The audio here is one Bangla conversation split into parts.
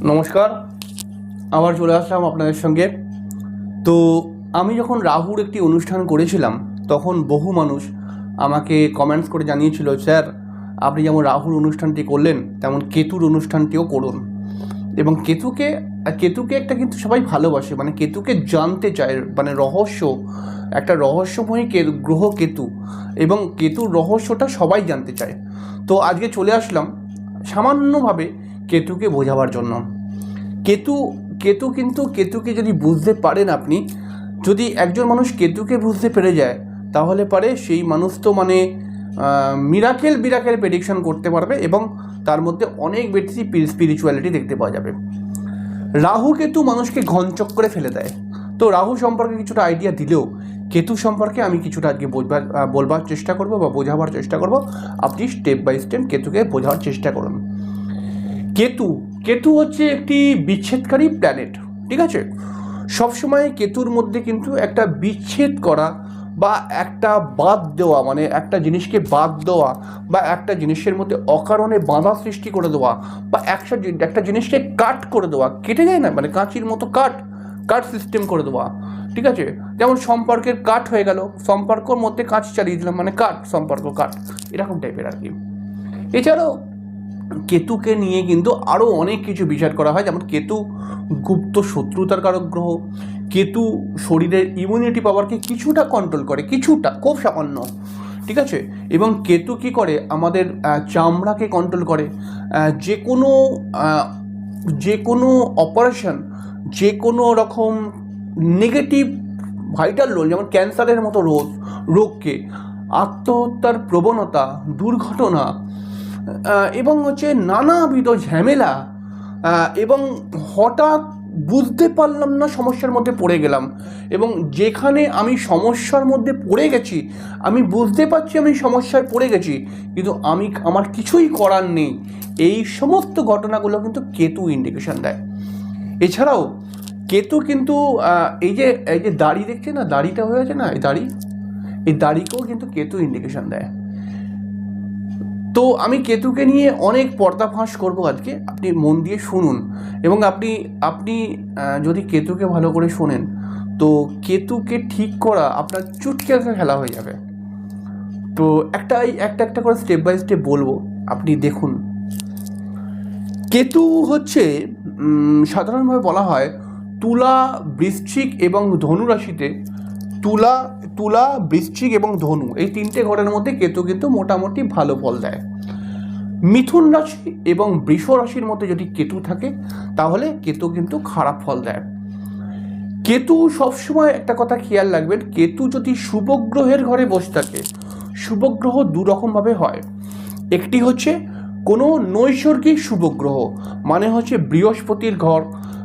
নমস্কার। আবার চলে আসলাম আপনাদের সঙ্গে। তো আমি যখন রাহুর একটি অনুষ্ঠান করেছিলাম, তখন বহু মানুষ আমাকে কমেন্টস করে জানিয়েছিল, স্যার, আপনি যেমন রাহুর অনুষ্ঠানটি করলেন, তেমন কেতুর অনুষ্ঠানটিও করুন। এবং কেতুকে কেতুকে একটা কিন্তু সবাই ভালোবাসে মানে কেতুকে জানতে চায় মানে রহস্য, একটা রহস্যময়ী গ্রহ কেতু, এবং কেতুর রহস্যটা সবাই জানতে চায়। তো আজকে চলে আসলাম সামান্যভাবে কেতুকে বোঝাবার জন্য। কেতু কেতু কিন্তু কেতুকে যদি বুঝতে পারেন আপনি, যদি একজন মানুষ কেতুকে বুঝতে পেরে যায়, তাহলে পারে সেই মানুষ তো মানে মিরাকেল বিরাকেল প্রেডিকশন করতে পারবে এবং তার মধ্যে অনেক বেশি স্পিরিচুয়ালিটি দেখতে পাওয়া যাবে। রাহু কেতু মানুষকে ঘনচক করে ফেলে দেয়। তো রাহু সম্পর্কে কিছুটা আইডিয়া দিলেও, কেতু সম্পর্কে আমি কিছুটা আজকে বোঝবার বলবার চেষ্টা করব বা বোঝাবার চেষ্টা করব। আপনি স্টেপ বাই স্টেপ কেতুকে বোঝার চেষ্টা করুন। কেতু কেতু হচ্ছে একটি বিচ্ছেদকারী প্ল্যানেট ঠিক আছে? সবসময় কেতুর মধ্যে কিন্তু একটা বিচ্ছেদ করা বা একটা বাদ দেওয়া মানে একটা জিনিসকে বাদ দেওয়া বা একটা জিনিসের মধ্যে অকারণে বাধা সৃষ্টি করে দেওয়া বা একটা একটা জিনিসকে কাট করে দেওয়া, কেটে যায় না? মানে কাঁচির মতো কাট কাট সিস্টেম করে দেওয়া, ঠিক আছে? যেমন সম্পর্কের কাট হয়ে গেল, সম্পর্কর মধ্যে কাঁচ চালিয়ে দিলাম মানে কাট, সম্পর্ক কাট, এরকম টাইপের আর কি। এছাড়াও কেতুকে নিয়ে কিন্তু আরও অনেক কিছু বিচার করা হয়। যেমন কেতু গুপ্ত শত্রুতার কারক গ্রহ, কেতু শরীরের ইমিউনিটি পাওয়ারকে কিছুটা কন্ট্রোল করে, কিছুটা, খুব সামান্য, ঠিক আছে? এবং কেতু কি করে? আমাদের চামড়াকে কন্ট্রোল করে। যে কোনো যে কোনো অপারেশন যে কোনো রকম নেগেটিভ ভাইটাল রোল যেমন ক্যান্সারের মতো রোগ, রোগকে, আত্মহত্যার প্রবণতা, দুর্ঘটনা এবং হচ্ছে নানাবিধ ঝামেলা এবং হঠাৎ বুঝতে পারলাম না সমস্যার মধ্যে পড়ে গেলাম। এবং যেখানে আমি সমস্যার মধ্যে পড়ে গেছি, আমি বুঝতে পারছি আমি সমস্যায় পড়ে গেছি, কিন্তু আমি, আমার কিছুই করার নেই। এই সমস্ত ঘটনাগুলো কিন্তু কেতু ইন্ডিকেশন দেয়। এছাড়াও, কেতু কিন্তু এই যে এই যে দাড়ি দেখছে না? দাড়িটা হয়ে আছে না? এই দাড়ি? এই দাড়িকেও কিন্তু কেতু ইন্ডিকেশন দেয়। তো আমি কেতুকে নিয়ে অনেক পর্দা ফাঁস করব আজকে। আপনি মন দিয়ে শুনুন। এবং আপনি আপনি যদি কেতুকে ভালো করে শোনেন, তো কেতুকে ঠিক করা আপনার চুটকে খেলা হয়ে যাবে। তো একটা একটা একটা করে স্টেপ বাই স্টেপ বলব। আপনি দেখুন। কেতু হচ্ছে সাধারণভাবে বলা হয় তুলা, বৃশ্চিক এবং ধনু রাশিতে তুলা তুলা, বৃশ্চিক এবং ধনু, এই তিনটে ঘরের মধ্যে কেতু কিন্তু মোটামুটি ভালো ফল দেয়। মিথুন রাশি এবং বৃষ রাশির মধ্যে যদি কেতু থাকে, তাহলে কেতু কিন্তু খারাপ ফল দেয়। কেতু সবসময় একটা কথা খেয়াল রাখবেন, কেতু যদি শুভগ্রহের ঘরে বসে থাকে, শুভগ্রহ দুরকমভাবে হয়। একটি হচ্ছে কোনো নৈসর্গিক শুভগ্রহ মানে হচ্ছে বৃহস্পতির ঘর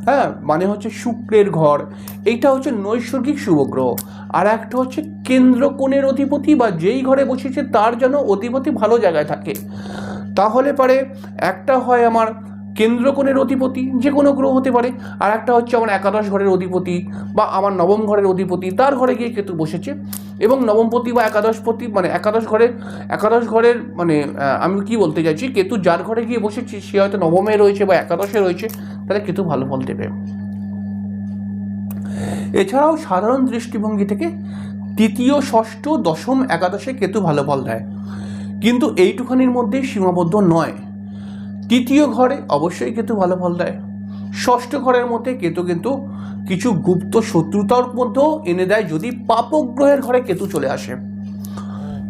হ্যাঁ মানে হচ্ছে শুক্রের ঘর। এইটা হচ্ছে নৈসর্গিক শুভগ্রহ। আর একটা হচ্ছে কেন্দ্রকোণের অধিপতি বা যেই ঘরে বসেছে তার যেন অধিপতি ভালো জায়গায় থাকে। তাহলে পারে একটা হয় আমার কেন্দ্রকোণের অধিপতি, যে কোনো গ্রহ হতে পারে। আর একটা হচ্ছে আমার একাদশ ঘরের অধিপতি বা আমার নবম ঘরের অধিপতি, তার ঘরে গিয়ে কেতু বসেছে। এবং নবমপতি বা একাদশপতি মানে একাদশ ঘরের একাদশ ঘরের মানে আমি কি বলতে চাইছি, কেতু যার ঘরে গিয়ে বসেছে, সে হয়তো নবমে রয়েছে বা একাদশে রয়েছে, তাহলে কেতু ভালো ফল দেবে। এছাড়াও সাধারণ দৃষ্টিভঙ্গি থেকে তৃতীয়, ষষ্ঠ, দশম, একাদশে কেতু ভালো ফল দেয়। কিন্তু এইটুখানির মধ্যেই সীমাবদ্ধ নয়। তৃতীয় ঘরে অবশ্যই কেতু ভালো ফল দেয়। ষষ্ঠ ঘরের মধ্যে কেতু কিন্তু কিছু গুপ্ত শত্রুতার মধ্যেও এনে দেয় যদি পাপগ্রহের ঘরে কেতু চলে আসে।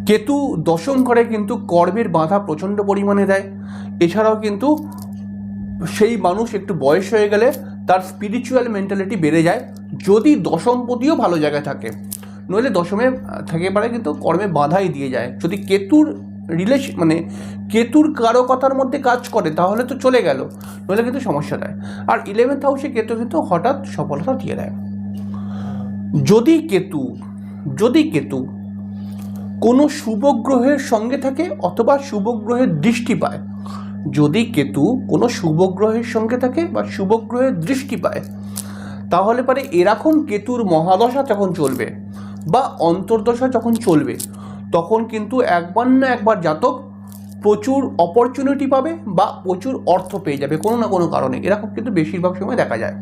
কেতু দশম ঘরে কিন্তু কর্মের বাধা প্রচণ্ড পরিমাণে দেয়। এছাড়াও কিন্তু সেই মানুষ একটু বয়স হয়ে গেলে তার স্পিরিচুয়াল মেন্টালিটি বেড়ে যায়, যদি দশম দশমপতিও ভালো জায়গায় থাকে। নইলে দশমে থেকে পারে কিন্তু কর্মে বাধাই দিয়ে যায়। যদি কেতুর রিলেশন মানে কেতুর কারকতার মধ্যে কাজ করে, তাহলে তো চলে গেল। নইলে কিন্তু সমস্যা দেয় আর ইলেভেন্থ হাউসে কেতু কিন্তু হঠাৎ সফলতা দিয়ে দেয়। যদি কেতু যদি কেতু কোনো শুভ গ্রহের সঙ্গে থাকে অথবা শুভ গ্রহের দৃষ্টি পায়, যদি কেতু কোনো শুভ গ্রহের সঙ্গে থাকে বা শুভ গ্রহের দৃষ্টি পায়, তাহলে পারে এরকম কেতুর মহাদশা যখন চলবে বা অন্তর্দশা যখন চলবে তখন কিন্তু একবার না একবার জাতক প্রচুর অপরচুনিটি পাবে বা প্রচুর অর্থ পেয়ে যাবে কোনো না কোনো কারণে। এরকম কিন্তু বেশিরভাগ সময় দেখা যায়।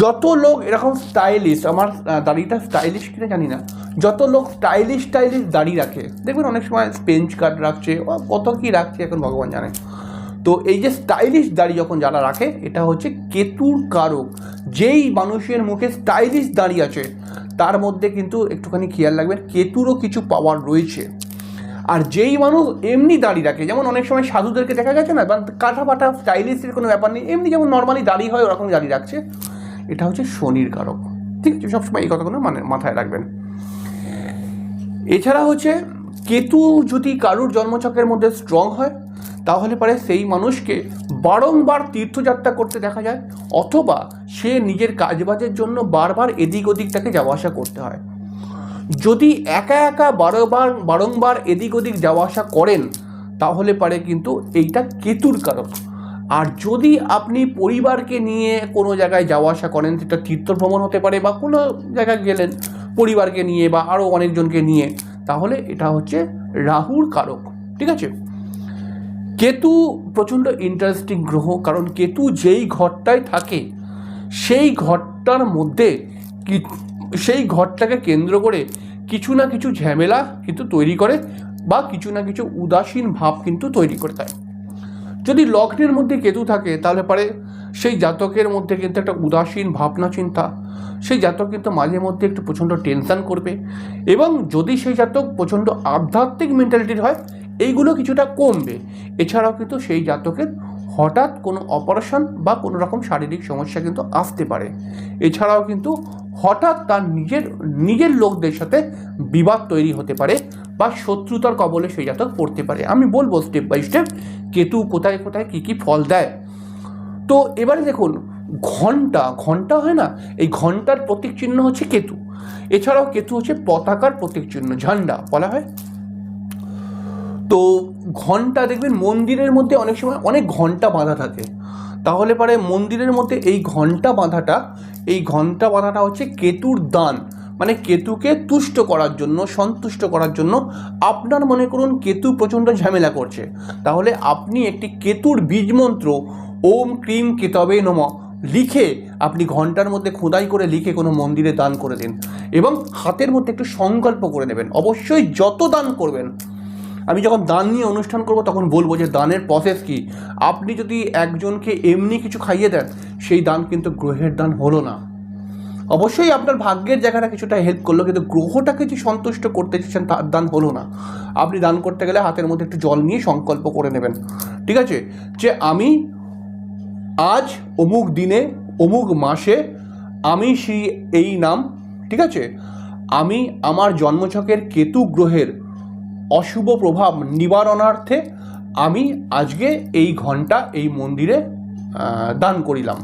যত লোক এরকম স্টাইলিশ আমার দাড়িটা স্টাইলিশ কিনা জানি না। যত লোক স্টাইলিশ স্টাইলিশ দাড়ি রাখে, দেখবেন অনেক সময় স্পেঞ্চ কাট রাখছে কত কী রাখছে এখন ভগবান জানে। তো এই যে স্টাইলিশ দাড়ি যখন যারা রাখে, এটা হচ্ছে কেতুর কারক। যেই মানুষের মুখে স্টাইলিশ দাড়ি আছে, তার মধ্যে কিন্তু একটুখানি খেয়াল রাখবেন, কেতুরও কিছু পাওয়ার রয়েছে। আর যেই মানুষ এমনি দাড়ি রাখে, যেমন অনেক সময় সাধুদেরকে দেখা গেছে না কাটা পাটা স্টাইলিশের কোনো ব্যাপার নেই, এমনি যেমন নর্মালি দাড়ি হয়, ওরকম দাড়ি রাখছে, এটা হচ্ছে শনির কারক। ঠিক আছে, সবসময় এই কথাগুলো মানে মাথায় রাখবেন। এছাড়া হচ্ছে, কেতু যদি কারুর জন্মচক্রের মধ্যে স্ট্রং হয় তাহলে পরে সেই মানুষকে বারংবার তীর্থযাত্রা করতে দেখা যায়, অথবা সে নিজের কাজবাজের জন্য বারবার এদিক ওদিক তাকে যাওয়া আসা করতে হয়। যদি একা একা বারবার, বারংবার এদিক ওদিক যাওয়া আসা করেন, তাহলে পারে কিন্তু এইটা কেতুর কারক আর যদি আপনি পরিবারকে নিয়ে কোনো জায়গায় যাওয়া আসা করেন, সেটা তীর্থ ভ্রমণ হতে পারে বা কোনো জায়গায় গেলেন পরিবারকে নিয়ে বা আরও অনেকজনকে নিয়ে, তাহলে এটা হচ্ছে রাহুর কারক, ঠিক আছে? কেতু প্রচণ্ড ইন্টারেস্টিং গ্রহ, কারণ কেতু যেই ঘরটায় থাকে, সেই ঘরটার মধ্যে সেই ঘরটাকে কেন্দ্র করে কিছু না কিছু ঝামেলা কিন্তু তৈরি করে বা কিছু না কিছু উদাসীন ভাব কিন্তু তৈরি করে দেয়। যদি লগ্নের মধ্যে কেতু থাকে, তাহলে পরে সেই জাতকের মধ্যে কিন্তু একটা উদাসীন ভাবনা চিন্তা, সেই জাতক কিন্তু মাঝে মধ্যে একটু প্রচণ্ড টেনশন করবে এবং যদি সেই জাতক প্রচণ্ড আধ্যাত্মিক মেন্টালিটির হয় এইগুলো কিছুটা কমবে। এছাড়াও কিন্তু সেই জাতকের হঠাৎ কোনো অপারেশন বা কোনো রকম শারীরিক সমস্যা কিন্তু আসতে পারে। এছাড়াও কিন্তু হঠাৎ তার নিজের নিজের লোকদের সাথে বিবাদ তৈরি হতে পারে বা শত্রুতার কবলে সেই জাতক পড়তে পারে। আমি বলব স্টেপ বাই স্টেপ কেতু কোথায় কোথায় কী কী ফল দেয়। তো এবারে দেখুন, ঘণ্টা ঘণ্টা হয় না? এই ঘণ্টার প্রতীক চিহ্ন হচ্ছে কেতু। এছাড়াও কেতু হচ্ছে পতাকার প্রতীক চিহ্ন, ঝান্ডা বলা হয়। তো ঘণ্টা দেখবেন মন্দিরের মধ্যে অনেক সময় অনেক ঘণ্টা বাঁধা থাকে। তাহলে পরে মন্দিরের মধ্যে এই ঘণ্টা বাঁধাটা, এই ঘণ্টা বাঁধাটা হচ্ছে কেতুর দান। মানে কেতুকে তুষ্ট করার জন্য, সন্তুষ্ট করার জন্য আপনার মনে করুন কেতু প্রচণ্ড ঝামেলা করছে। তাহলে আপনি একটি কেতুর বীজ মন্ত্র, ওম ক্রিম কেতবে নম, লিখে আপনি ঘণ্টার মধ্যে খোদাই করে লিখে কোনো মন্দিরে দান করে দিন। এবং হাতের মধ্যে একটু সংকল্প করে নেবেন। অবশ্যই যত দান করবেন আমি যখন দান নিয়ে অনুষ্ঠান করব, তখন বলব যে দানের প্রসেস কি? আপনি যদি একজনকে এমনি কিছু খাইয়ে দেন, সেই দান কিন্তু গ্রহের দান হলো না। অবশ্যই আপনার ভাগ্যের জায়গাটা কিছুটা হেল্প করল, কিন্তু গ্রহটাকে যে সন্তুষ্ট করতে চাইছেন তার দান হলো না। আপনি দান করতে গেলে হাতের মধ্যে একটু জল নিয়ে সংকল্প করে নেবেন। ঠিক আছে? যে আমি আজ অমুক দিনে, অমুক মাসে আমি সেই, এই নাম, ঠিক আছে? আমি আমার জন্মছকের কেতু গ্রহের অশুভ প্রভাব নিবারণার্থে আমি আজকে এই ঘণ্টা, এই মন্দিরে দান করিলাম।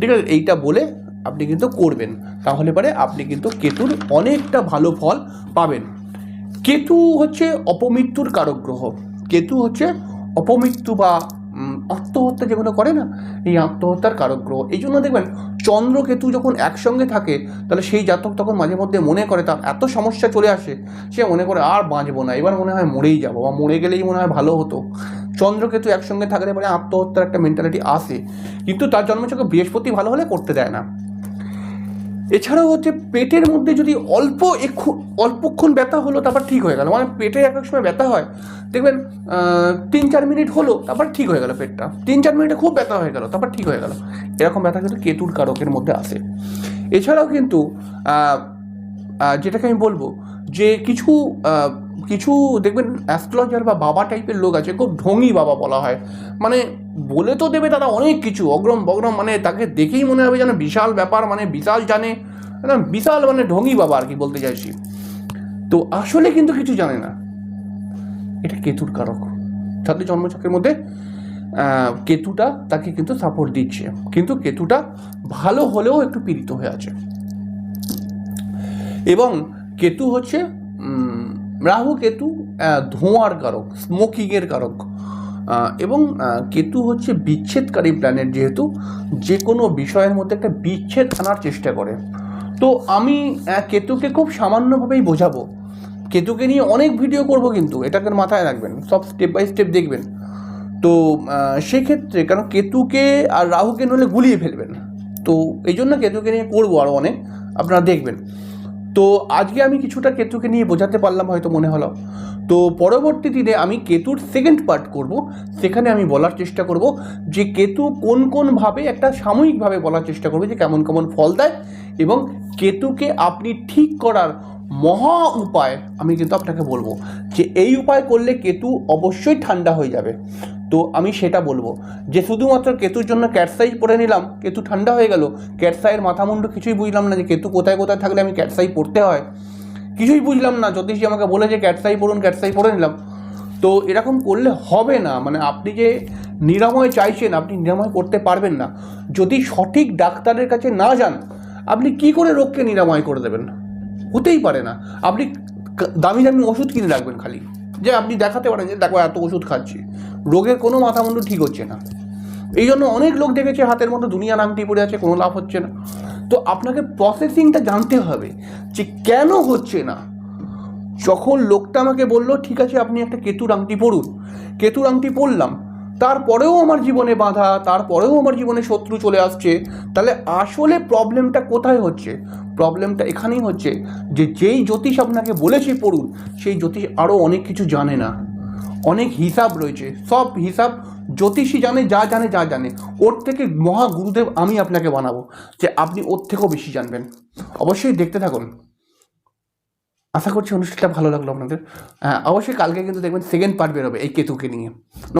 ঠিক আছে, এইটা বলে আপনি কিন্তু করবেন। তাহলে পরে আপনি কিন্তু কেতুর অনেকটা ভালো ফল পাবেন। কেতু হচ্ছে অপমৃত্যুর কারক গ্রহ। কেতু হচ্ছে অপমৃত্যু বা আত্মহত্যা যেগুলো করে না, এই আত্মহত্যার কারক গ্রহ এই জন্য দেখবেন, চন্দ্রকেতু যখন একসঙ্গে থাকে, তাহলে সেই জাতক তখন মাঝে মধ্যে মনে করে তার এত সমস্যা চলে আসে, সে মনে করে আর বাঁচবো না, এবার মনে হয় মরেই যাব বা মরে গেলেই মনে হয় ভালো হতো। চন্দ্রকেতু একসঙ্গে থাকলে পরে আত্মহত্যার একটা মেন্টালিটি আসে। কিন্তু তার জন্মচক্র বৃহস্পতি ভালো হলে করতে দেয় না। এছাড়াও হচ্ছে পেটের মধ্যে যদি অল্প একটু অল্পক্ষণ ব্যথা হলো, তারপর ঠিক হয়ে গেল। মানে পেটে এক এক সময় ব্যথা হয়, দেখবেন তিন চার মিনিট হলো, তারপর ঠিক হয়ে গেল পেটটা। তিন চার মিনিটে খুব ব্যথা হয়ে গেল, তারপর ঠিক হয়ে গেল। এরকম ব্যথা কিন্তু কেতুর কারকের মধ্যে আসে এছাড়াও কিন্তু যেটাকে আমি বলব যে কিছু কিছু দেখবেন অ্যাস্ট্রোলজার বা বাবা টাইপের লোক আছে, খুব ঢঙি বাবা বলা হয়। মানে বলে তো দেবে তারা অনেক কিছু, অগ্রম বগ্রম মানে তাকে দেখেই মনে হবে যেন বিশাল ব্যাপার মানে বিশাল জানে বিশাল মানে ঢঙি বাবা আর কি বলতে চাইছি। তো আসলে কিন্তু কিছু জানে না। এটা কেতুর কারক। তাদের জন্মচক্রের মধ্যে কেতুটা তাকে কিন্তু সাপোর্ট দিচ্ছে। কিন্তু কেতুটা ভালো হলেও একটু পীড়িত হয়ে আছে। এবং কেতু হচ্ছে রাহু কেতু ধোঁয়ার কারক স্মোকিংয়ের কারক। এবং কেতু হচ্ছে বিচ্ছেদকারী প্ল্যানেট যেহেতু যে কোনো বিষয়ের মধ্যে একটা বিচ্ছেদ আনার চেষ্টা করে। তো আমি কেতুকে খুব সামান্যভাবেই বোঝাবো। কেতুকে নিয়ে অনেক ভিডিও করব কিন্তু এটাকে মাথায় রাখবেন, সব স্টেপ বাই স্টেপ দেখবেন। তো সেক্ষেত্রে, কারণ কেতুকে আর রাহুকে নলে গুলিয়ে ফেলবেন। তো এই জন্য কেতুকে নিয়ে করব আরও অনেক, আপনারা দেখবেন। তো আজকে আমি কিছুটা কেতুকে নিয়ে বোঝাতে পারলাম হয়তো মনে হলো। তো পরবর্তী দিনে আমি কেতুর সেকেন্ড পার্ট করব। সেখানে আমি বলার চেষ্টা করব যে কেতু কোন কোনভাবে একটা সাময়িকভাবে বলার চেষ্টা করবে যে কেমন কেমন ফল দেয় এবং কেতুকে আপনি ঠিক করার মহা উপায়, আমি কিন্তু আপনাকে বলব যে এই উপায় করলে কেতু অবশ্যই ঠান্ডা হয়ে যাবে। তো আমি সেটা বলব যে শুধুমাত্র কেতুর জন্য ক্যাটসাই পরে নিলাম, কেতু ঠান্ডা হয়ে গেল ক্যাটসাইয়ের মাথা মুন্ডু কিছুই বুঝলাম না যে কেতু কোথায় কোথায় থাকলে আমি ক্যাটসাই পড়তে হয়। কিছুই বুঝলাম না, জ্যোতিষী আমাকে বলে যে ক্যাটসাই পড়ুন ক্যাটসাই পরে নিলাম। তো এরকম করলে হবে না মানে আপনি যে নিরাময় চাইছেন, আপনি নিরাময় করতে পারবেন না। যদি সঠিক ডাক্তারের কাছে না যান, আপনি কি করে রোগকে নিরাময় করে দেবেন? হতেই পারে না। আপনি দামি দামি ওষুধ কিনে রাখবেন খালি। যে আপনি দেখাতে পারেন যে, দেখো, এত ওষুধ খাচ্ছি। রোগের কোনো মাথামুন্ডু ঠিক হচ্ছে না। এই জন্য অনেক লোক দেখেছে, হাতের মধ্যে দুনিয়া নামটি পড়ে আছে, কোনো লাভ হচ্ছে না। তো আপনাকে প্রসেসিংটা জানতে হবে যে, কেন হচ্ছে না? যখন লোকটা আমাকে বলল, ঠিক আছে, আপনি একটা কেতুর আংটি পড়ুন কেতুর আংটি পরলাম তারপরেও আমার জীবনে বাধা, তারপরেও আমার জীবনে শত্রু চলে আসছে। তাহলে আসলে প্রবলেমটা কোথায় হচ্ছে? প্রবলেমটা এখানেই হচ্ছে যে, যেই জ্যোতিষ আপনাকে বলেছে পড়ুন, সেই জ্যোতিষ আরও অনেক কিছু জানে না। অনেক হিসাব রয়েছে, সব হিসাব জ্যোতিষী জানে, যা জানে যা জানে। ওর থেকে মহা গুরুদেব আমি আপনাকে বানাবো, যে আপনি ওর থেকেও বেশি জানবেন। অবশ্যই দেখতে থাকুন। আশা করছি অনুষ্ঠানটা ভালো লাগল আপনাদের। অবশ্যই কালকে কিন্তু দেখবেন সেকেন্ড পার্ট বেরোবে এই কেতুকে নিয়ে।